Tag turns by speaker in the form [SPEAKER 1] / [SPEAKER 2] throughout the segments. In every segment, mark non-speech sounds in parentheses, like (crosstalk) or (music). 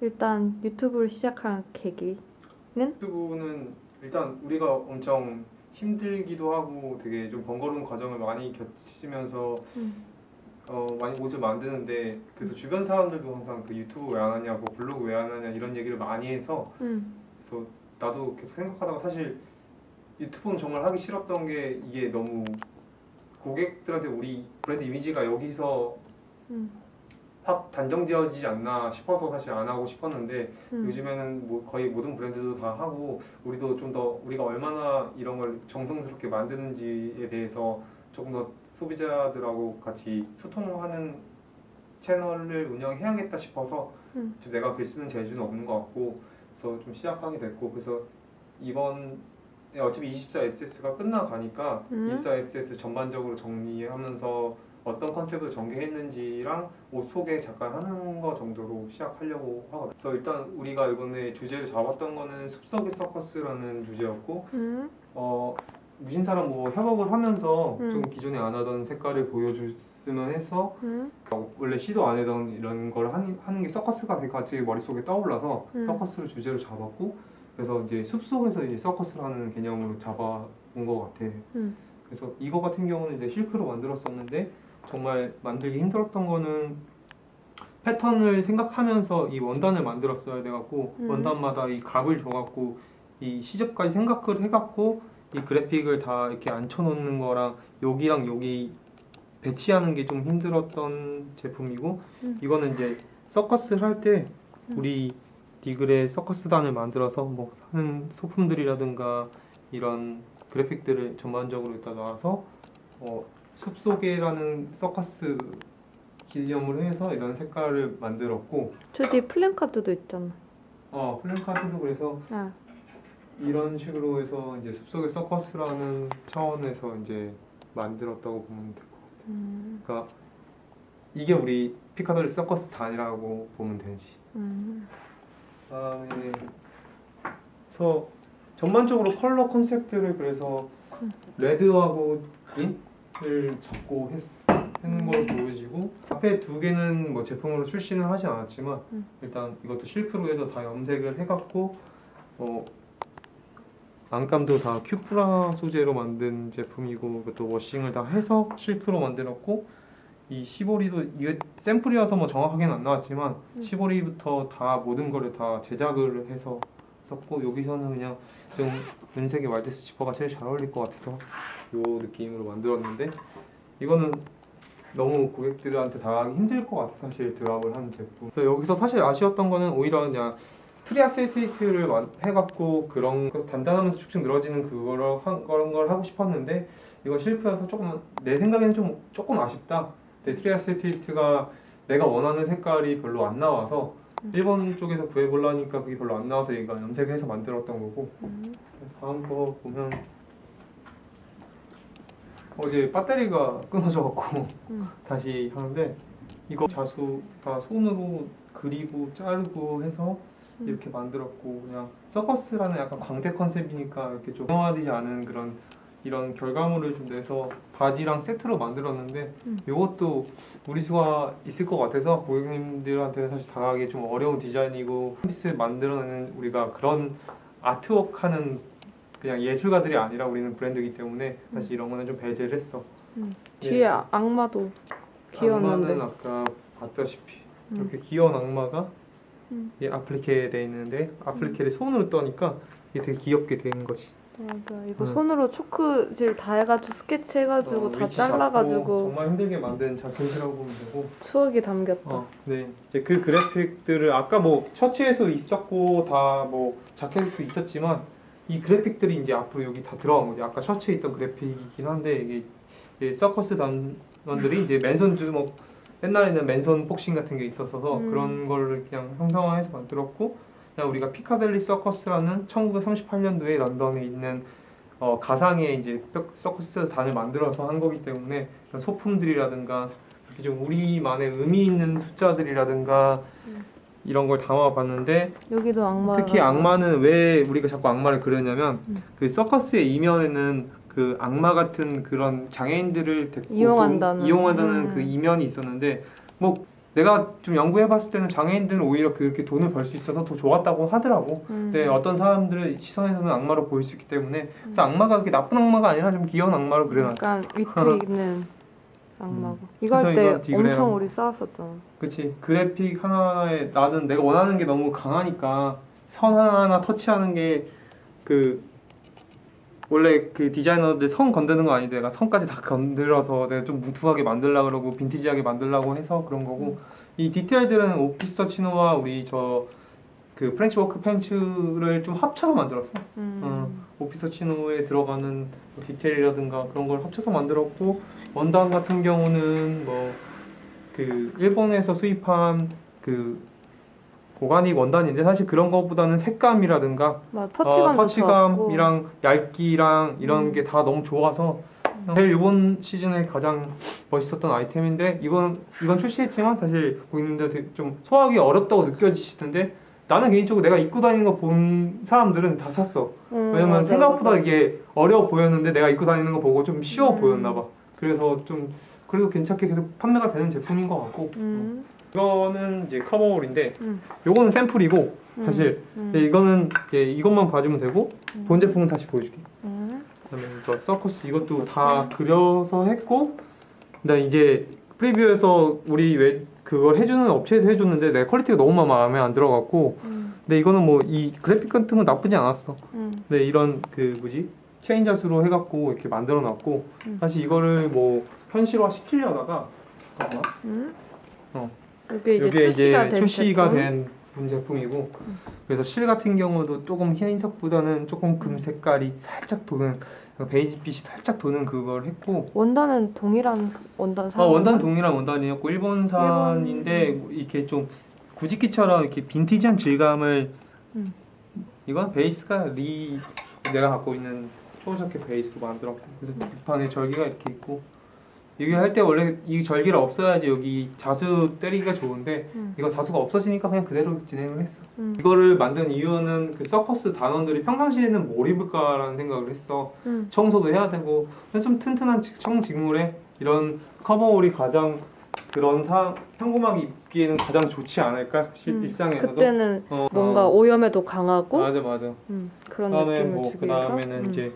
[SPEAKER 1] 일단 유튜브를 시작한 계기.
[SPEAKER 2] 유튜브는 일단 우리가 엄청 힘들기도 하고 되게 좀 번거로운 과정을 많이 겪으면서
[SPEAKER 1] 음.
[SPEAKER 2] 어, 많이 옷을 만드는데 그래서 주변 사람들도 항상 그 유튜브 왜 안 하냐고 블로그 왜 안 하냐 이런 얘기를 많이 해서
[SPEAKER 1] 음.
[SPEAKER 2] 그래서 나도 계속 생각하다가 사실 유튜브는 정말 하기 싫었던 게 이게 너무 고객들한테 우리 브랜드 이미지가 여기서
[SPEAKER 1] 음.
[SPEAKER 2] 확 단정 지어지지 않나 싶어서 사실 안 하고 싶었는데
[SPEAKER 1] 음.
[SPEAKER 2] 요즘에는 뭐 거의 모든 브랜드도 다 하고 우리도 좀 더 우리가 얼마나 이런 걸 정성스럽게 만드는지에 대해서 조금 더 소비자들하고 같이 소통하는 채널을 운영해야겠다 싶어서
[SPEAKER 1] 음.
[SPEAKER 2] 지금 내가 글 쓰는 재주는 없는 것 같고 그래서 좀 시작하게 됐고 그래서 이번 어차피 24SS가 끝나가니까
[SPEAKER 1] 음.
[SPEAKER 2] 24SS 전반적으로 정리하면서 어떤 컨셉을 전개했는지랑 옷 소개 잠깐 하는 거 정도로 시작하려고 하거든요. 그래서 일단 우리가 이번에 주제를 잡았던 거는 숲속의 서커스라는 주제였고
[SPEAKER 1] 음.
[SPEAKER 2] 어, 무신사랑 뭐 협업을 하면서
[SPEAKER 1] 음.
[SPEAKER 2] 좀 기존에 안 하던 색깔을 보여줬으면 해서
[SPEAKER 1] 음.
[SPEAKER 2] 원래 시도 안 하던 이런 걸 하는, 하는 게 서커스가 되게 갑자기 머릿속에 떠올라서
[SPEAKER 1] 음.
[SPEAKER 2] 서커스를 주제로 잡았고 그래서 이제 숲속에서 이제 서커스라는 개념으로 잡아본 것 같아.
[SPEAKER 1] 음.
[SPEAKER 2] 그래서 이거 같은 경우는 이제 실크로 만들었었는데 정말 만들기 힘들었던 거는 패턴을 생각하면서 이 원단을 만들었어야 돼갖고
[SPEAKER 1] 음.
[SPEAKER 2] 원단마다 이 값을 줘갖고 이 시접까지 생각을 해갖고 이 그래픽을 다 이렇게 앉혀놓는 거랑 여기랑 여기 배치하는 게 좀 힘들었던 제품이고
[SPEAKER 1] 음.
[SPEAKER 2] 이거는 이제 서커스를 할때
[SPEAKER 1] 음.
[SPEAKER 2] 우리 디글의 서커스단을 만들어서 뭐 하는 소품들이라든가 이런 그래픽들을 전반적으로 일단 놔서 어, 숲속에라는 서커스 기념으로 해서 이런 색깔을 만들었고
[SPEAKER 1] 저 뒤에 플랜카드도 있잖아.
[SPEAKER 2] 어 플랜카드도 그래서
[SPEAKER 1] 아.
[SPEAKER 2] 이런 식으로 해서 이제 숲속의 서커스라는 차원에서 이제 만들었다고 보면 될 것 같아요.
[SPEAKER 1] 음.
[SPEAKER 2] 그러니까 이게 우리 피카돌리 서커스 단이라고 보면 되지.
[SPEAKER 1] 음.
[SPEAKER 2] 다음에 그래서 전반적으로 컬러 컨셉트를 그래서
[SPEAKER 1] 음.
[SPEAKER 2] 레드하고 그린 을 잡고 했, 하는 걸 보여지고 앞에 두 개는 뭐 제품으로 출시는 하진 않았지만
[SPEAKER 1] 음.
[SPEAKER 2] 일단 이것도 실크로 해서 다 염색을 해갖고 어 안감도 다 큐프라 소재로 만든 제품이고 이것도 워싱을 다 해서 실크로 만들었고 이 시보리도 이게 샘플이어서 뭐 정확하게는 안 나왔지만
[SPEAKER 1] 음.
[SPEAKER 2] 시보리부터 다 모든 거를 다 제작을 해서 썼고 여기서는 그냥 좀 은색의 말데스 지퍼가 제일 잘 어울릴 것 같아서 요 느낌으로 만들었는데 이거는 너무 고객들한테 다 하기 힘들 것 같아 사실 드랍을 한 제품. 그래서 여기서 사실 아쉬웠던 거는 오히려 그냥 트리아 세이테이트를 해갖고 그런 거 단단하면서 축축 늘어지는 그거를 한 그런 걸 하고 싶었는데 이거 실크여서 조금 내 생각에는 좀 조금 아쉽다. 근데 트리아 세이테이트가 내가 원하는 색깔이 별로 안 나와서
[SPEAKER 1] 음.
[SPEAKER 2] 일본 쪽에서 구해보려니까 그게 별로 안 나와서 얘가 염색해서 만들었던 거고
[SPEAKER 1] 음.
[SPEAKER 2] 다음 거 보면 어제 배터리가 끊어져갖고
[SPEAKER 1] 음. (laughs)
[SPEAKER 2] 다시 하는데 이거 자수 다 손으로 그리고 자르고 해서
[SPEAKER 1] 음.
[SPEAKER 2] 이렇게 만들었고 그냥 서커스라는 약간 광대 컨셉이니까 이렇게 좀 영화되지 않은 그런 이런 결과물을 좀 내서 바지랑 세트로 만들었는데
[SPEAKER 1] 음.
[SPEAKER 2] 이것도 무리수가 있을 것 같아서 고객님들한테 사실 다가가기 좀 어려운 디자인이고 한 피스 만들어내는 우리가 그런 아트워크하는 그냥 예술가들이 아니라 우리는 브랜드이기 때문에 사실 이런 거는 좀 배제를 했어.
[SPEAKER 1] 음.
[SPEAKER 2] 예.
[SPEAKER 1] 뒤에 아- 악마도 귀여웠는데.
[SPEAKER 2] 악마는 아까 봤다시피
[SPEAKER 1] 음.
[SPEAKER 2] 이렇게 귀여운 악마가
[SPEAKER 1] 음.
[SPEAKER 2] 이 아플리케 돼 있는데 아플리케를 손으로 떠니까 이게 되게 귀엽게 되는 거지.
[SPEAKER 1] 맞아. 이거
[SPEAKER 2] 음.
[SPEAKER 1] 손으로 초크질 다 해가지고 스케치 해가지고
[SPEAKER 2] 어,
[SPEAKER 1] 다
[SPEAKER 2] 위치 잡고
[SPEAKER 1] 잘라가지고
[SPEAKER 2] 정말 힘들게 만든 자켓이라고 보면 되고.
[SPEAKER 1] 추억이 담겼다.
[SPEAKER 2] 어, 네. 이제 그 그래픽들을 아까 뭐 셔츠에서 있었고 다 뭐 자켓에서 있었지만 이 그래픽들이 이제 앞으로 여기 다 들어간 거지. 아까 셔츠에 있던 그래픽이긴 한데 이게 이제 서커스 단원들이 이제 맨손 주먹 옛날에는 맨손 복싱 같은 게 있었어서
[SPEAKER 1] 음.
[SPEAKER 2] 그런 거를 그냥 형상화해서 만들었고 그냥 우리가 피카델리 서커스라는 1938년도에 런던에 있는 어, 가상의 이제 뼈- 서커스 단을 만들어서 한 거기 때문에 소품들이라든가 좀 우리만의 의미 있는 숫자들이라든가
[SPEAKER 1] 음.
[SPEAKER 2] 이런 걸 담아봤는데
[SPEAKER 1] 여기도 악마.
[SPEAKER 2] 특히 악마는 왜 우리가 자꾸 악마를 그렸냐면
[SPEAKER 1] 음.
[SPEAKER 2] 그 서커스의 이면에는 그 악마 같은 그런 장애인들을
[SPEAKER 1] 이용한다는.
[SPEAKER 2] 이용한다는
[SPEAKER 1] 음.
[SPEAKER 2] 그 이면이 있었는데 뭐 내가 좀 연구해봤을 때는 장애인들은 오히려 그렇게 돈을 벌 수 있어서 더 좋았다고 하더라고.
[SPEAKER 1] 음.
[SPEAKER 2] 근데 어떤 사람들의 시선에서는 악마로 보일 수 있기 때문에 그래서 악마가 그렇게 나쁜 악마가 아니라 좀 귀여운 악마로 그려놨어.
[SPEAKER 1] 약간 위트 있는 (laughs) 악마고. 이거 할
[SPEAKER 2] 음.
[SPEAKER 1] 때 엄청 우리 싸웠었잖아.
[SPEAKER 2] 그치 그래픽 하나에 나는 내가 원하는 게 너무 강하니까 선 하나하나 터치하는 게 그 원래 그 디자이너들 선 건드는 거 아닌데 내가 선까지 다 건드려서 내가 좀 뭉툭하게 만들라 그러고 빈티지하게 만들라고 해서 그런 거고 이 디테일들은 오피서 치노와 우리 저 그 프렌치 워크 팬츠를 좀 합쳐서 만들었어.
[SPEAKER 1] 음.
[SPEAKER 2] 어, 오피서 치노에 들어가는 디테일이라든가 그런 걸 합쳐서 만들었고 원단 같은 경우는 뭐 그 일본에서 수입한 그 고가닉 원단인데 사실 그런 것보다는 색감이라든가
[SPEAKER 1] 막
[SPEAKER 2] 어, 터치감이랑 얇기랑 이런
[SPEAKER 1] 음.
[SPEAKER 2] 게다 너무 좋아서 제일 이번 시즌에 가장 멋있었던 아이템인데 이건 이건 출시했지만 사실 고객님들 좀 소화하기 어렵다고 느껴지시던데 나는 개인적으로 내가 입고 다니는 거 본 사람들은 다 샀어.
[SPEAKER 1] 음,
[SPEAKER 2] 왜냐면
[SPEAKER 1] 맞아,
[SPEAKER 2] 생각보다
[SPEAKER 1] 맞아.
[SPEAKER 2] 이게 어려워 보였는데 내가 입고 다니는 거 보고 좀 쉬워
[SPEAKER 1] 음.
[SPEAKER 2] 보였나 봐. 그래서 좀 그래도 괜찮게 계속 판매가 되는 제품인 것 같고
[SPEAKER 1] 음.
[SPEAKER 2] 이거는 이제 커버홀인데
[SPEAKER 1] 음.
[SPEAKER 2] 요거는 샘플이고
[SPEAKER 1] 음.
[SPEAKER 2] 사실
[SPEAKER 1] 음.
[SPEAKER 2] 근데 이거는 이제 이것만 봐주면 되고
[SPEAKER 1] 음.
[SPEAKER 2] 본 제품은 다시 보여줄게.
[SPEAKER 1] 음.
[SPEAKER 2] 그다음에 이거 서커스 이것도 다 그려서 했고 근데 이제 프리뷰에서 우리 왜 그걸 해주는 업체에서 해줬는데 내 퀄리티가 너무 마음에 안 들어갔고
[SPEAKER 1] 음.
[SPEAKER 2] 근데 이거는 뭐 이 그래픽 같은 건 나쁘지 않았어.
[SPEAKER 1] 음.
[SPEAKER 2] 네 이런 그 뭐지 체인자수로 해갖고 이렇게 만들어놨고
[SPEAKER 1] 음.
[SPEAKER 2] 사실 이거를 뭐 현실화 시키려다가 잠깐만
[SPEAKER 1] 음.
[SPEAKER 2] 어.
[SPEAKER 1] 이게 이제 출시가 된
[SPEAKER 2] 출시가
[SPEAKER 1] 제
[SPEAKER 2] 본 제품이고
[SPEAKER 1] 음.
[SPEAKER 2] 그래서 실 같은 경우도 조금 흰색보다는 조금 금 색깔이 살짝 도는 베이지빛이 살짝 도는 그걸 했고
[SPEAKER 1] 원단은 동일한 원단
[SPEAKER 2] 아
[SPEAKER 1] 사용.
[SPEAKER 2] 원단 동일한 원단이었고 일본산인데 이렇게 좀 구지키처럼 이렇게 빈티지한 질감을
[SPEAKER 1] 음.
[SPEAKER 2] 이건 베이스가 리 내가 갖고 있는 초저켓 베이스로 만들었고 그래서
[SPEAKER 1] 음.
[SPEAKER 2] 뒷판에 절개가 이렇게 있고 이게 할 때 원래 이 절개가 없어야지 여기 자수 때리기가 좋은데
[SPEAKER 1] 음.
[SPEAKER 2] 이거 자수가 없어지니까 그냥 그대로 진행을 했어
[SPEAKER 1] 음.
[SPEAKER 2] 이거를 만든 이유는 그 서커스 단원들이 평상시에는 뭘 입을까라는 생각을 했어
[SPEAKER 1] 음.
[SPEAKER 2] 청소도 해야 되고 좀 튼튼한 직- 청직물에 이런 커버홀이 가장 그런 사 평범하게 입기에는 가장 좋지 않을까 실
[SPEAKER 1] 음.
[SPEAKER 2] 일상에서도
[SPEAKER 1] 그때는
[SPEAKER 2] 어,
[SPEAKER 1] 뭔가
[SPEAKER 2] 어.
[SPEAKER 1] 오염에도 강하고
[SPEAKER 2] 맞아 맞아
[SPEAKER 1] 음. 그런 느낌을
[SPEAKER 2] 뭐
[SPEAKER 1] 주기 위해서
[SPEAKER 2] 그다음에는
[SPEAKER 1] 음.
[SPEAKER 2] 이제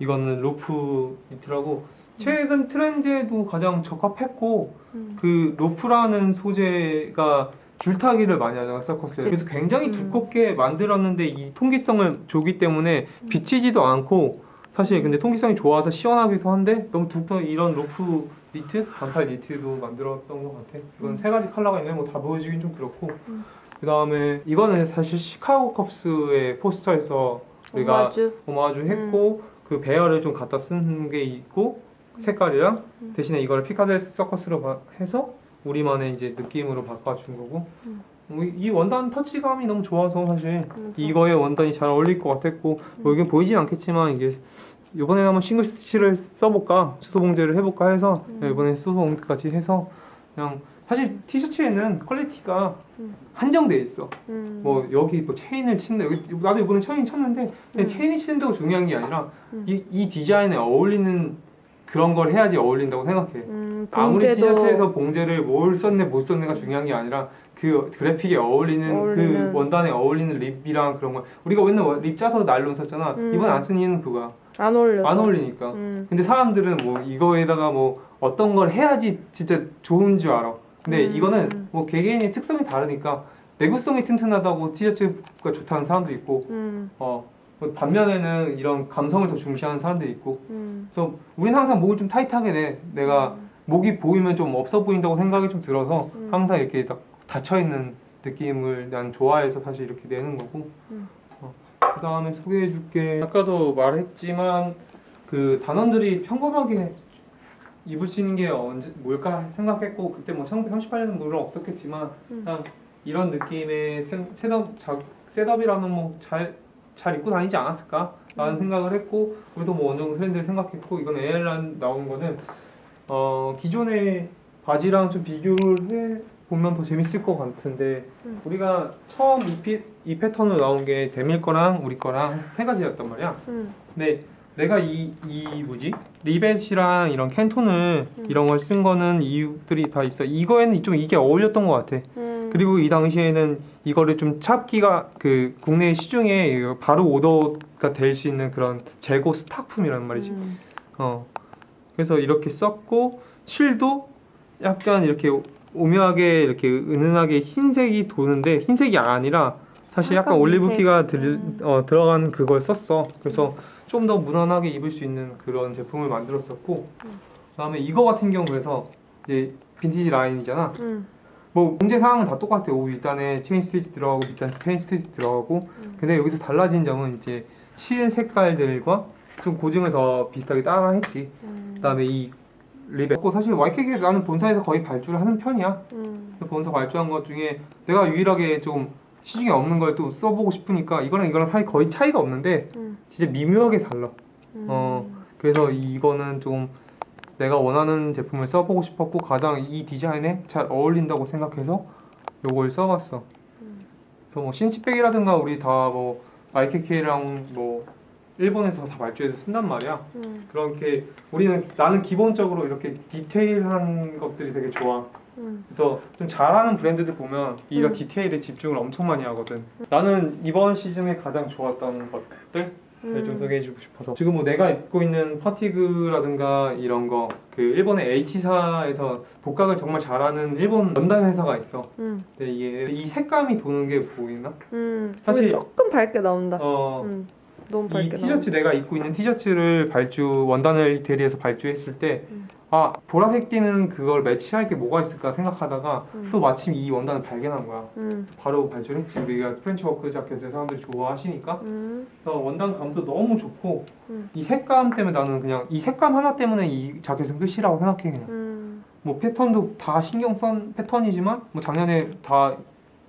[SPEAKER 2] 이거는 로프 니트라고 최근 트렌드에도 가장 적합했고
[SPEAKER 1] 음.
[SPEAKER 2] 그 로프라는 소재가 줄타기를 많이 하잖아 서커스에. 그래서 굉장히
[SPEAKER 1] 음.
[SPEAKER 2] 두껍게 만들었는데 이 통기성을 주기 때문에
[SPEAKER 1] 음.
[SPEAKER 2] 비치지도 않고 사실 근데 통기성이 좋아서 시원하기도 한데 너무 두꺼 이런 로프 니트 반팔 니트도 만들었던 것 같아 이건
[SPEAKER 1] 음.
[SPEAKER 2] 세 가지 컬러가 있는데 뭐 다 보여주긴 좀 그렇고
[SPEAKER 1] 음.
[SPEAKER 2] 그 다음에 이거는 사실 시카고 컵스의 포스터에서 우리가
[SPEAKER 1] 오마주
[SPEAKER 2] 오마주 했고 그 배열을 좀 갖다 쓴 게 있고 색깔이랑
[SPEAKER 1] 음.
[SPEAKER 2] 대신에 이거를 피카드 서커스로 바- 해서 우리만의 이제 느낌으로 바꿔준 거고
[SPEAKER 1] 음.
[SPEAKER 2] 뭐 이- 이 원단 터치감이 너무 좋아서 사실
[SPEAKER 1] 음.
[SPEAKER 2] 이거에 원단이 잘 어울릴 것 같았고 뭐 이게 보이진 않겠지만 이게 이번에 한번 싱글 스티치를 써볼까 수소 봉제를 해볼까 해서
[SPEAKER 1] 음.
[SPEAKER 2] 이번에 수소 봉제까지 해서 그냥 사실 티셔츠에는 퀄리티가
[SPEAKER 1] 음.
[SPEAKER 2] 한정돼 있어
[SPEAKER 1] 음.
[SPEAKER 2] 뭐 여기 뭐 체인을 친다 여기 나도 이번에 체인 쳤는데
[SPEAKER 1] 음.
[SPEAKER 2] 체인이 치는다고 중요한 게 아니라
[SPEAKER 1] 음.
[SPEAKER 2] 이, 이 디자인에 어울리는 그런 걸 해야지 어울린다고 생각해
[SPEAKER 1] 음,
[SPEAKER 2] 아무리 티셔츠에서 봉제를 뭘 썼네 못 썼네가 중요한 게 아니라 그 그래픽에 어울리는,
[SPEAKER 1] 어울리는.
[SPEAKER 2] 그 원단에 어울리는 립이랑 그런 거 우리가 맨날 원- 립 짜서 나일론 썼잖아
[SPEAKER 1] 음.
[SPEAKER 2] 이번 안 쓴 이유는 그거야
[SPEAKER 1] 안 어울려.
[SPEAKER 2] 안 어울리니까
[SPEAKER 1] 음.
[SPEAKER 2] 근데 사람들은 뭐 이거에다가 뭐 어떤 걸 해야지 진짜 좋은 줄 알아. 근데
[SPEAKER 1] 음.
[SPEAKER 2] 이거는 뭐 개개인의 특성이 다르니까 내구성이 튼튼하다고 티셔츠가 좋다는 사람도 있고,
[SPEAKER 1] 음.
[SPEAKER 2] 어뭐 반면에는 이런 감성을 더 중시하는 사람도 있고.
[SPEAKER 1] 음.
[SPEAKER 2] 그래서 우리는 항상 목을 좀 타이트하게 내. 내가 목이 보이면 좀 없어 보인다고 생각이 좀 들어서
[SPEAKER 1] 음.
[SPEAKER 2] 항상 이렇게 딱 닫혀 있는 느낌을 난 좋아해서 사실 이렇게 내는 거고.
[SPEAKER 1] 음.
[SPEAKER 2] 어, 그 다음에 소개해줄게. 아까도 말했지만 그 단원들이 평범하게 입을 수 있는 게 언제 뭘까 생각했고 그때 뭐 1938년은 물론 없었겠지만
[SPEAKER 1] 음.
[SPEAKER 2] 그냥 이런 느낌의 셋- 셋업 자, 셋업이라면 뭐 잘 잘 입고 다니지 않았을까 라는
[SPEAKER 1] 음.
[SPEAKER 2] 생각을 했고 우리도 뭐 어느 정도 트렌드를 생각했고 이건 에일란 나온 거는 어 기존의 바지랑 좀 비교를 해 보면 더 재밌을 것 같은데
[SPEAKER 1] 음.
[SPEAKER 2] 우리가 처음 이, 피, 이 패턴으로 나온 게 데밀 거랑 우리 거랑 세 가지였단 말이야.
[SPEAKER 1] 음.
[SPEAKER 2] 근데 내가 이, 이 뭐지 리벳이랑 이런 캔톤을
[SPEAKER 1] 음.
[SPEAKER 2] 이런 걸 쓴 거는 이유들이 다 있어. 이거에는 좀 이게 어울렸던 것 같아.
[SPEAKER 1] 음.
[SPEAKER 2] 그리고 이 당시에는 이거를 좀 찾기가 그 국내 시중에 바로 오더가 될 수 있는 그런 재고 스탁품이란 말이지.
[SPEAKER 1] 음.
[SPEAKER 2] 어. 그래서 이렇게 썼고 실도 약간 이렇게 오묘하게 이렇게 은은하게 흰색이 도는데 흰색이 아니라 사실 약간 올리브기가. 들,
[SPEAKER 1] 음.
[SPEAKER 2] 어, 들어간 그걸 썼어. 그래서 좀더 무난하게 입을 수 있는 그런 제품을 만들었었고
[SPEAKER 1] 음.
[SPEAKER 2] 그다음에 이거 같은 경우 그래서 이제 빈티지 라인이잖아.
[SPEAKER 1] 음.
[SPEAKER 2] 뭐 공제 사항은 다 똑같아. 오 밑단에 체인 스티치 들어가고 밑단 체인 스티치 들어가고.
[SPEAKER 1] 음.
[SPEAKER 2] 근데 여기서 달라진 점은 이제 실 색깔들과 좀 고증을 더 비슷하게 따라 했지.
[SPEAKER 1] 음.
[SPEAKER 2] 그다음에 이 립에 고 사실 YKK 나는 본사에서 거의 발주를 하는 편이야.
[SPEAKER 1] 음.
[SPEAKER 2] 본사 발주한 것 중에 내가 유일하게 좀 시중에 없는 걸 또 써보고 싶으니까 이거랑 이거랑 사이 거의 차이가 없는데
[SPEAKER 1] 음.
[SPEAKER 2] 진짜 미묘하게 달라.
[SPEAKER 1] 음.
[SPEAKER 2] 어. 그래서 이거는 좀 내가 원하는 제품을 써보고 싶었고 가장 이 디자인에 잘 어울린다고 생각해서 요걸 써봤어.
[SPEAKER 1] 음.
[SPEAKER 2] 그래서 뭐 신치백이라든가 우리 다뭐 YKK랑 뭐 일본에서 다 발주해서 쓴단 말이야.
[SPEAKER 1] 음.
[SPEAKER 2] 그렇게 우리는 나는 기본적으로 이렇게 디테일한 것들이 되게 좋아.
[SPEAKER 1] 음.
[SPEAKER 2] 그래서 좀 잘하는 브랜드들 보면 이런
[SPEAKER 1] 음.
[SPEAKER 2] 디테일에 집중을 엄청 많이 하거든. 나는 이번 시즌에 가장 좋았던 것들 네, 좀
[SPEAKER 1] 음.
[SPEAKER 2] 소개해주고 싶어서 지금 뭐 내가 입고 있는 파티그라든가 이런 거 그 일본의 H사에서 복각을 정말 잘하는 일본 원단 회사가 있어.
[SPEAKER 1] 음.
[SPEAKER 2] 근데 이게 이 색감이 도는 게 보이나?
[SPEAKER 1] 음. 사실- 조금 밝게 나온다.
[SPEAKER 2] 어.
[SPEAKER 1] 음. 너무
[SPEAKER 2] 이
[SPEAKER 1] 밝게
[SPEAKER 2] 티셔츠 내가 입고 있는 티셔츠를 발주 원단을 대리해서 발주했을 때
[SPEAKER 1] 음.
[SPEAKER 2] 아 보라색 띠는 그걸 매치할 게 뭐가 있을까 생각하다가
[SPEAKER 1] 음.
[SPEAKER 2] 또 마침 이 원단을 발견한 거야.
[SPEAKER 1] 음.
[SPEAKER 2] 그래서 바로 발주를 했지. 우리가 프렌치 워크 자켓을 사람들이 좋아하시니까
[SPEAKER 1] 음.
[SPEAKER 2] 그래서 원단 감도 너무 좋고
[SPEAKER 1] 음.
[SPEAKER 2] 이 색감 때문에 나는 그냥 이 색감 하나 때문에 이 자켓은 끝이라고 생각해 그냥.
[SPEAKER 1] 음.
[SPEAKER 2] 뭐 패턴도 다 신경 쓴 패턴이지만 뭐 작년에 다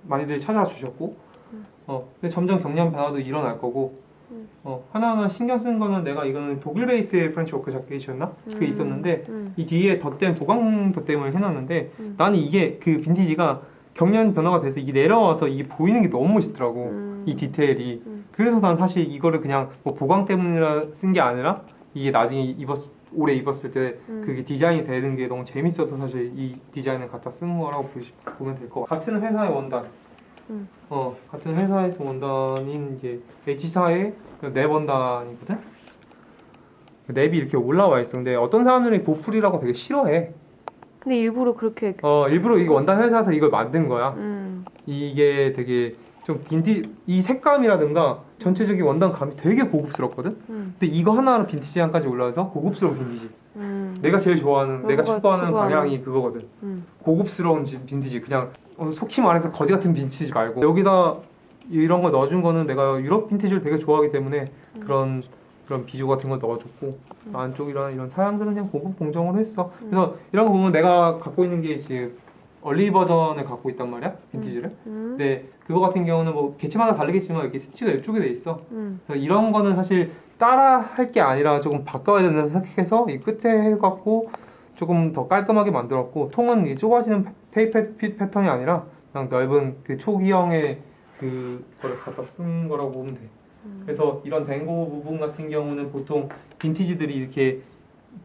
[SPEAKER 2] 많이들 찾아와 주셨고
[SPEAKER 1] 음.
[SPEAKER 2] 어 근데 점점 경량 변화도 일어날 거고
[SPEAKER 1] 음.
[SPEAKER 2] 어 하나하나 신경 쓰는 거는 내가 이거는 독일 베이스의 프렌치 워크 자켓이었나 그게
[SPEAKER 1] 음.
[SPEAKER 2] 있었는데
[SPEAKER 1] 음.
[SPEAKER 2] 이 뒤에 덧댐 보강 덧댐을 해놨는데
[SPEAKER 1] 음.
[SPEAKER 2] 나는 이게 그 빈티지가 경련 변화가 돼서 이게 내려와서 이게 보이는 게 너무 멋있더라고
[SPEAKER 1] 음.
[SPEAKER 2] 이 디테일이
[SPEAKER 1] 음.
[SPEAKER 2] 그래서 난 사실 이거를 그냥 뭐 보강 때문이라 쓴 게 아니라 이게 나중에 입었 올해 입었을 때
[SPEAKER 1] 음.
[SPEAKER 2] 그게 디자인이 되는 게 너무 재밌어서 사실 이 디자인을 갖다 쓴 거라고 보시, 보면 될 것 같아. 같은 회사의 원단.
[SPEAKER 1] 음.
[SPEAKER 2] 어, 같은 회사에서 원단인 이제 H사의 랩 원단이거든. 랩이 이렇게 올라와 있어. 근데 어떤 사람들이 보풀이라고 되게 싫어해.
[SPEAKER 1] 근데 일부러 그렇게
[SPEAKER 2] 어, 일부러 이 원단 회사에서 이걸 만든 거야.
[SPEAKER 1] 음.
[SPEAKER 2] 이게 되게 좀 빈티 이 색감이라든가 전체적인 원단 감이 되게 고급스럽거든.
[SPEAKER 1] 음.
[SPEAKER 2] 근데 이거 하나로 빈티지 향까지 올라와서 고급스러운 빈티지.
[SPEAKER 1] 음.
[SPEAKER 2] 내가 제일 좋아하는 내가 추구하는
[SPEAKER 1] 추구하는.
[SPEAKER 2] 방향이 그거거든.
[SPEAKER 1] 음.
[SPEAKER 2] 고급스러운 지- 빈티지 그냥 어, 속히 말해서 거지 같은 빈티지 말고 여기다 이런 거 넣어준 거는 내가 유럽 빈티지를 되게 좋아하기 때문에
[SPEAKER 1] 음.
[SPEAKER 2] 그런 그런 비주 같은 거 넣어줬고
[SPEAKER 1] 음.
[SPEAKER 2] 안쪽이랑 이런 사양들은 그냥 고급 공정으로 했어.
[SPEAKER 1] 음.
[SPEAKER 2] 그래서 이런 거 보면 내가 갖고 있는 게 지금 얼리 버전을 갖고 있단 말이야 빈티지를.
[SPEAKER 1] 음.
[SPEAKER 2] 근데 그거 같은 경우는 뭐 개체마다 다르겠지만 이렇게 스티치가 이쪽에 돼 있어.
[SPEAKER 1] 음.
[SPEAKER 2] 그래서 이런 거는 사실 따라 할 게 아니라 조금 바꿔야 된다고 생각해서 이 끝에 해갖고 조금 더 깔끔하게 만들었고 통은 이 좁아지는 테이프 핏 패턴이 아니라 그냥 넓은 그 초기형의 그 거를 갖다 쓴 거라고 보면 돼.
[SPEAKER 1] 음.
[SPEAKER 2] 그래서 이런 댕고 부분 같은 경우는 보통 빈티지들이 이렇게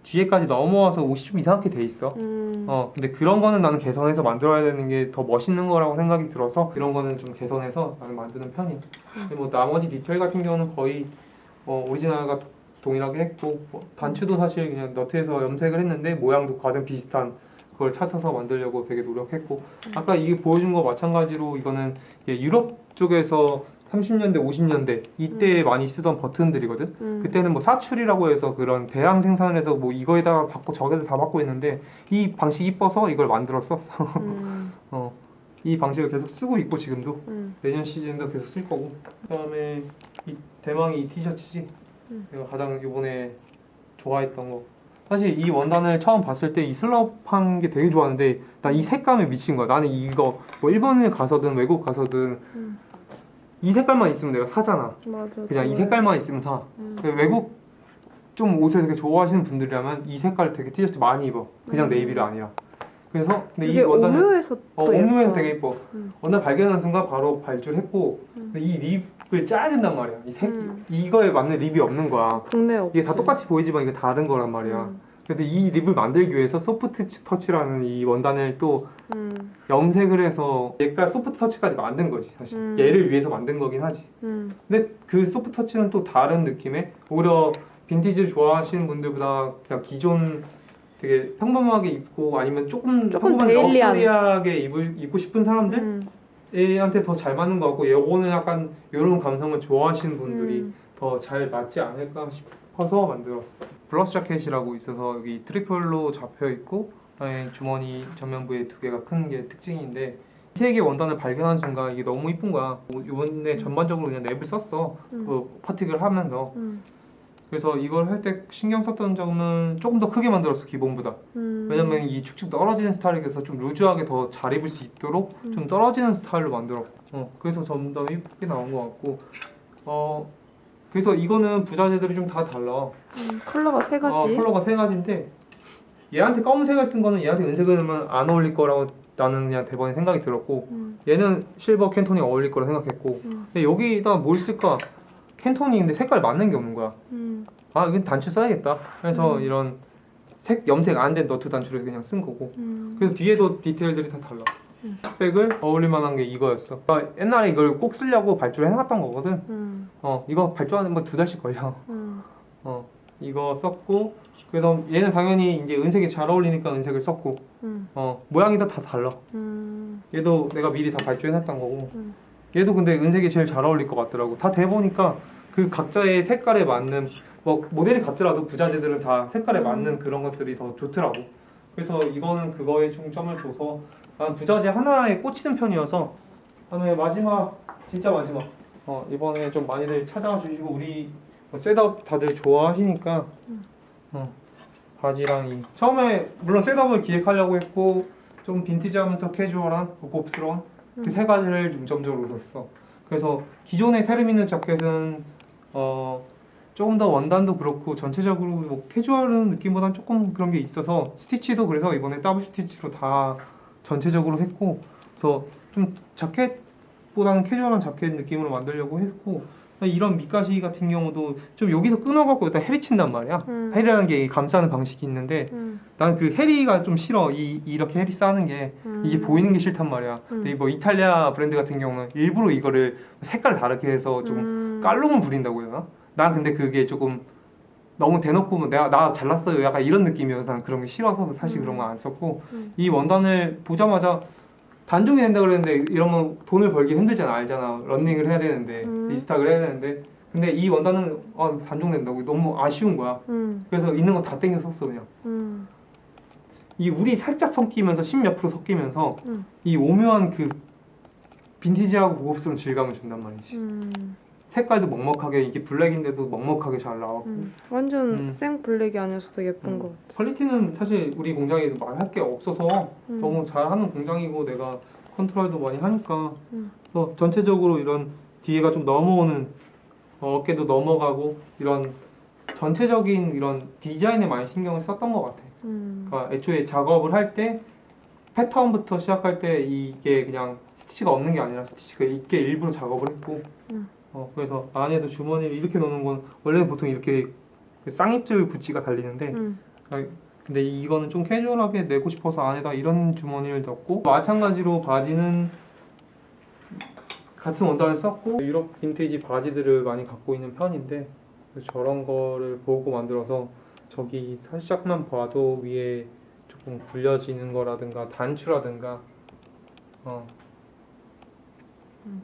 [SPEAKER 2] 뒤에까지 넘어와서 옷이 좀 이상하게 돼 있어.
[SPEAKER 1] 음.
[SPEAKER 2] 어 근데 그런 거는 나는 개선해서 만들어야 되는 게 더 멋있는 거라고 생각이 들어서 그런 거는 좀 개선해서 나는 만드는 편이야. 근데 뭐 나머지 디테일 같은 경우는 거의 어, 오리지널과 동일하게 했고 뭐 단추도 사실 그냥 너트에서 염색을 했는데 모양도 가장 비슷한 그걸 찾아서 만들려고 되게 노력했고 아까 이게 보여준 거 마찬가지로 이거는 유럽 쪽에서 30년대 50년대 이때 많이 쓰던 버튼들이거든.
[SPEAKER 1] 음.
[SPEAKER 2] 그때는 뭐 사출이라고 해서 그런 대량 생산을 해서 뭐 이거에다가 받고 저게다 다 받고 있는데 이 방식이 이뻐서 이걸 만들어 썼어. (laughs)
[SPEAKER 1] 음.
[SPEAKER 2] 어. 이 방식을 계속 쓰고 있고 지금도
[SPEAKER 1] 음.
[SPEAKER 2] 내년 시즌도 계속 쓸 거고. 그다음에 이 대망이 이 티셔츠지.
[SPEAKER 1] 음.
[SPEAKER 2] 내가 가장 이번에 좋아했던 거. 사실 이 원단을 처음 봤을 때 이 슬럽한 게 되게 좋았는데 나 이 색감에 미친 거야. 나는 이거 뭐 일본에 가서든 외국 가서든
[SPEAKER 1] 음.
[SPEAKER 2] 이 색깔만 있으면 내가 사잖아.
[SPEAKER 1] 맞아.
[SPEAKER 2] 그냥 이. 색깔만 있으면 사.
[SPEAKER 1] 음.
[SPEAKER 2] 근데 외국 좀 옷을 되게 좋아하시는 분들이라면 이 색깔 되게 티셔츠 많이 입어. 그냥
[SPEAKER 1] 음.
[SPEAKER 2] 네이비가 아니라. 그래서 근데 이
[SPEAKER 1] 이게
[SPEAKER 2] 원단은
[SPEAKER 1] 오묘해서
[SPEAKER 2] 어,
[SPEAKER 1] 또 예뻐.
[SPEAKER 2] 되게 이뻐.
[SPEAKER 1] 음.
[SPEAKER 2] 어느 날 발견한 순간 바로 발주했고
[SPEAKER 1] 음.
[SPEAKER 2] 근데 이 립을 짜야 된단 말이야. 이 색,
[SPEAKER 1] 음.
[SPEAKER 2] 이거에 맞는 립이 없는 거야.
[SPEAKER 1] 국내 없지.
[SPEAKER 2] 이게 다 똑같이 보이지만 이게 다른 거란 말이야.
[SPEAKER 1] 음.
[SPEAKER 2] 그래서 이 립을 만들기 위해서 소프트 터치라는 이 원단을 또
[SPEAKER 1] 음.
[SPEAKER 2] 염색을 해서 얘가 소프트 터치까지 만든 거지 사실.
[SPEAKER 1] 음.
[SPEAKER 2] 얘를 위해서 만든 거긴 하지.
[SPEAKER 1] 음.
[SPEAKER 2] 근데 그 소프트 터치는 또 다른 느낌의 오히려 빈티지를 좋아하시는 분들보다 그냥 기존 되게 평범하게 입고 아니면 조금
[SPEAKER 1] 조금.
[SPEAKER 2] 럭셔리하게 입을, 입고 싶은 사람들
[SPEAKER 1] 음.
[SPEAKER 2] 얘한테 더 잘 맞는 것 같고 요거는 약간 이런 감성을 좋아하시는 분들이
[SPEAKER 1] 음.
[SPEAKER 2] 더 잘 맞지 않을까 싶어서 만들었어. 블러스 자켓이라고 있어서 여기 트리플로 잡혀 있고 그다음에 주머니 전면부에 두 개가 큰 게 특징인데 세개 원단을 발견한 순간 이게 너무 이쁜 거야. 이번에 전반적으로 그냥 랩을 썼어.
[SPEAKER 1] 음.
[SPEAKER 2] 그 파틱을 하면서
[SPEAKER 1] 음.
[SPEAKER 2] 그래서 이걸 할 때 신경 썼던 점은 조금 더 크게 만들었어 기본보다.
[SPEAKER 1] 음.
[SPEAKER 2] 왜냐면 이 축축 떨어지는 스타일에서 좀 루즈하게 더 잘 입을 수 있도록
[SPEAKER 1] 음.
[SPEAKER 2] 좀 떨어지는 스타일로 만들었고 어, 그래서 좀더 이쁘게 나온 것 같고 어 그래서 이거는 부자재들이 좀 다 달라
[SPEAKER 1] 음. 컬러가 세 가지.
[SPEAKER 2] 어, 컬러가 세 가지인데 얘한테 검은색을 쓴 거는 얘한테 은색을 넣으면 안 어울릴 거라고 나는 그냥 대번에 생각이 들었고
[SPEAKER 1] 음.
[SPEAKER 2] 얘는 실버 캔톤이 어울릴 거라 생각했고
[SPEAKER 1] 음.
[SPEAKER 2] 근데 여기다 뭘 쓸까 캔톤이 근데 색깔 맞는 게 없는 거야
[SPEAKER 1] 음.
[SPEAKER 2] 아 이건 단추 써야겠다 그래서
[SPEAKER 1] 음.
[SPEAKER 2] 이런 색 염색 안 된 너트 단추를 그냥 쓴 거고
[SPEAKER 1] 음.
[SPEAKER 2] 그래서 뒤에도 디테일들이 다 달라.
[SPEAKER 1] 음.
[SPEAKER 2] 백을 어울릴 만한 게 이거였어. 그러니까 옛날에 이걸 꼭 쓰려고 발주를 해놨던 거거든.
[SPEAKER 1] 음.
[SPEAKER 2] 어, 이거 발주하는 거두 달씩 걸려.
[SPEAKER 1] 음.
[SPEAKER 2] 어, 이거 썼고, 그래서 얘는 당연히 이제 은색이 잘 어울리니까 은색을 썼고,
[SPEAKER 1] 음.
[SPEAKER 2] 어, 모양이 다, 다 달라.
[SPEAKER 1] 음.
[SPEAKER 2] 얘도 내가 미리 다 발주해놨던 거고,
[SPEAKER 1] 음.
[SPEAKER 2] 얘도 근데 은색이 제일 잘 어울릴 것 같더라고. 다 대보니까 그 각자의 색깔에 맞는, 뭐 모델이 같더라도 부자재들은 다 색깔에
[SPEAKER 1] 음.
[SPEAKER 2] 맞는 그런 것들이 더 좋더라고. 그래서 이거는 그거에 중점을 둬서 난 부자재 하나에 꽂히는 편이어서 그다음에 마지막 진짜 마지막 어 이번에 좀 많이들 찾아와 주시고 우리 뭐 셋업 다들 좋아하시니까
[SPEAKER 1] 음.
[SPEAKER 2] 어 바지랑 이 처음에 물론 셋업을 기획하려고 했고 좀 빈티지하면서 캐주얼한 고급스러운 그
[SPEAKER 1] 음.
[SPEAKER 2] 세 가지를 중점적으로 뒀어. 그래서 기존의 테르미누 자켓은 어 조금 더 원단도 그렇고 전체적으로 뭐 캐주얼한 느낌보다는 조금 그런 게 있어서 스티치도 그래서 이번에 더블 스티치로 다 전체적으로 했고 그래서 좀 자켓보다는 캐주얼한 자켓 느낌으로 만들려고 했고 이런 밑가시 같은 경우도 좀 여기서 끊어갖고 일단 헤리 친단 말이야.
[SPEAKER 1] 음.
[SPEAKER 2] 헤리라는 게 감싸는 방식이 있는데
[SPEAKER 1] 음.
[SPEAKER 2] 나는 그 헤리가 좀 싫어. 이 이렇게 헤리 싸는 게
[SPEAKER 1] 음.
[SPEAKER 2] 이게 보이는 게 싫단 말이야.
[SPEAKER 1] 음.
[SPEAKER 2] 근데 뭐 이탈리아 브랜드 같은 경우는 일부러 이거를 색깔을 다르게 해서 좀
[SPEAKER 1] 음.
[SPEAKER 2] 깔롱을 부린다고 해야 되나? 난 근데 그게 조금 너무 대놓고 뭐 내가 나 잘났어요 약간 이런 느낌이어서 난 그런 게 싫어서 사실
[SPEAKER 1] 음.
[SPEAKER 2] 그런 거 안 썼고
[SPEAKER 1] 음.
[SPEAKER 2] 이 원단을 보자마자 단종이 된다 그랬는데 이러면 돈을 벌기 힘들잖아 알잖아 런닝을 해야 되는데
[SPEAKER 1] 음.
[SPEAKER 2] 리스탁을 해야 되는데 근데 이 원단은 아, 단종된다고 너무 아쉬운 거야
[SPEAKER 1] 음.
[SPEAKER 2] 그래서 있는 거 다 땡겨 썼어 그냥
[SPEAKER 1] 음.
[SPEAKER 2] 이 울이 살짝 섞이면서 10몇 프로 섞이면서
[SPEAKER 1] 음.
[SPEAKER 2] 이 오묘한 그 빈티지하고 고급스러운 질감을 준단 말이지.
[SPEAKER 1] 음.
[SPEAKER 2] 색깔도 먹먹하게 이게 블랙인데도 먹먹하게 잘 나왔고
[SPEAKER 1] 음. 완전
[SPEAKER 2] 음.
[SPEAKER 1] 생 블랙이 아니어서도 예쁜
[SPEAKER 2] 음.
[SPEAKER 1] 것 같아.
[SPEAKER 2] 퀄리티는 사실 우리 공장이 말할 게 없어서
[SPEAKER 1] 음.
[SPEAKER 2] 너무 잘하는 공장이고 내가 컨트롤도 많이 하니까
[SPEAKER 1] 음.
[SPEAKER 2] 그래서 전체적으로 이런 뒤에가 좀 넘어오는 어, 어깨도 넘어가고 이런 전체적인 이런 디자인에 많이 신경을 썼던 것 같아.
[SPEAKER 1] 음.
[SPEAKER 2] 그러니까 애초에 작업을 할 때 패턴부터 시작할 때 이게 그냥 스티치가 없는 게 아니라 스티치가 있게 일부러 작업을 했고
[SPEAKER 1] 음.
[SPEAKER 2] 어, 그래서 안에도 주머니를 이렇게 넣는 건 원래는 보통 이렇게 그 쌍입줄 구찌가 달리는데
[SPEAKER 1] 음.
[SPEAKER 2] 아, 근데 이거는 좀 캐주얼하게 내고 싶어서 안에다 이런 주머니를 넣고 마찬가지로 바지는 같은 원단을 썼고 유럽 빈티지 바지들을 많이 갖고 있는 편인데 저런 거를 보고 만들어서 저기 살짝만 봐도 위에 조금 굴려지는 거라든가 단추라든가 어
[SPEAKER 1] 음.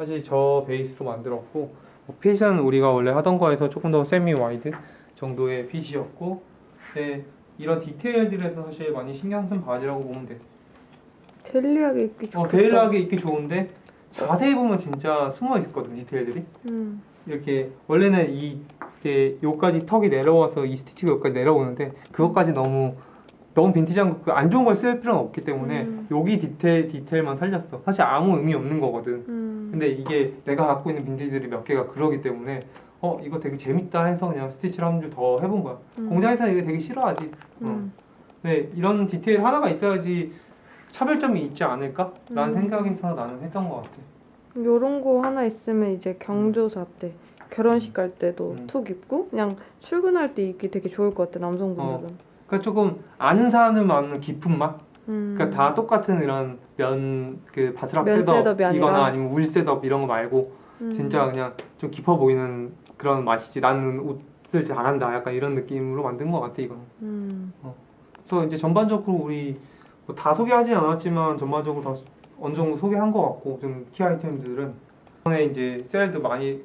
[SPEAKER 2] 사실 저 베이스로 만들었고 뭐 핏은 우리가 원래 하던 거에서 조금 더 세미 와이드 정도의 핏이었고 네, 이런 디테일들에서 사실 많이 신경 쓴 바지라고 보면 돼.
[SPEAKER 1] 데일리하게 입기 좋겠다.
[SPEAKER 2] 어, 데일하게 입기 좋은데 자세히 보면 진짜 숨어 있거든 디테일들이.
[SPEAKER 1] 음.
[SPEAKER 2] 이렇게 원래는 이 이게 요까지 턱이 내려와서 이 스티치가 여기까지 내려오는데 그것까지 너무 너무 빈티지한 거 안 좋은 걸 쓸 필요는 없기 때문에
[SPEAKER 1] 음.
[SPEAKER 2] 여기 디테일 디테일만 살렸어. 사실 아무 의미 없는 거거든.
[SPEAKER 1] 음.
[SPEAKER 2] 근데 이게 내가 갖고 있는 빈티지들이 몇 개가 그러기 때문에 어 이거 되게 재밌다 해서 그냥 스티치를 한 줄 더 해본 거야.
[SPEAKER 1] 음.
[SPEAKER 2] 공장에서 이거 되게 싫어하지. 어.
[SPEAKER 1] 음.
[SPEAKER 2] 네 이런 디테일 하나가 있어야지 차별점이 있지 않을까라는
[SPEAKER 1] 음.
[SPEAKER 2] 생각에서 나는 했던 것 같아.
[SPEAKER 1] 요런 거 하나 있으면 이제 경조사 때 결혼식 갈 때도
[SPEAKER 2] 음.
[SPEAKER 1] 툭 입고 그냥 출근할 때 입기 되게 좋을 것 같아 남성분들은.
[SPEAKER 2] 그러니까 조금 아는 사람은 깊은 맛.
[SPEAKER 1] 음.
[SPEAKER 2] 그러니까 다 똑같은 이런 면 그 바스락
[SPEAKER 1] 면 셋업이
[SPEAKER 2] 셋업이거나? 아니면 울 셋업 이런 거 말고
[SPEAKER 1] 음.
[SPEAKER 2] 진짜 그냥 좀 깊어 보이는 그런 맛이지. 나는 옷을 잘한다. 약간 이런 느낌으로 만든 것 같아 이거는.
[SPEAKER 1] 음.
[SPEAKER 2] 그래서 이제 전반적으로 우리 뭐 다 소개하진 않았지만 전반적으로 다 어느 정도 소개한 것 같고 좀 키 아이템들은 이번에 이제 셀도 많이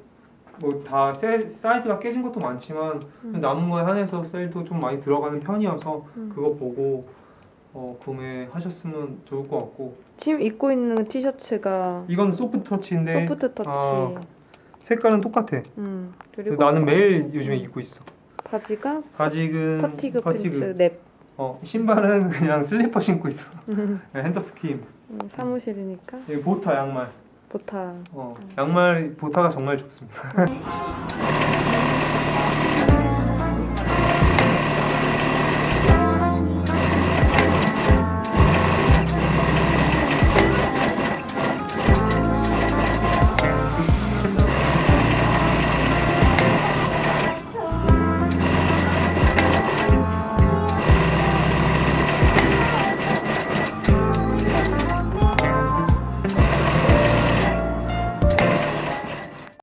[SPEAKER 2] 뭐다 사이즈가 깨진 것도 많지만
[SPEAKER 1] 음.
[SPEAKER 2] 남은 거에 한해서 셀도 좀 많이 들어가는 편이어서
[SPEAKER 1] 음.
[SPEAKER 2] 그거 보고 어, 구매하셨으면 좋을 것 같고
[SPEAKER 1] 지금 입고 있는 티셔츠가
[SPEAKER 2] 이건 소프트 터치인데
[SPEAKER 1] 소프트 터치.
[SPEAKER 2] 아, 색깔은 똑같아.
[SPEAKER 1] 음. 그리고
[SPEAKER 2] 나는 매일 요즘에 입고 있어.
[SPEAKER 1] 바지가
[SPEAKER 2] 바지는
[SPEAKER 1] 퍼티그 팬츠 넵.
[SPEAKER 2] 어 신발은 그냥 슬리퍼 신고 있어.
[SPEAKER 1] 음,
[SPEAKER 2] 핸더스킴.
[SPEAKER 1] 사무실이니까
[SPEAKER 2] 이 보타 양말.
[SPEAKER 1] 보타.
[SPEAKER 2] 어, 양말 보타가 정말 좋습니다.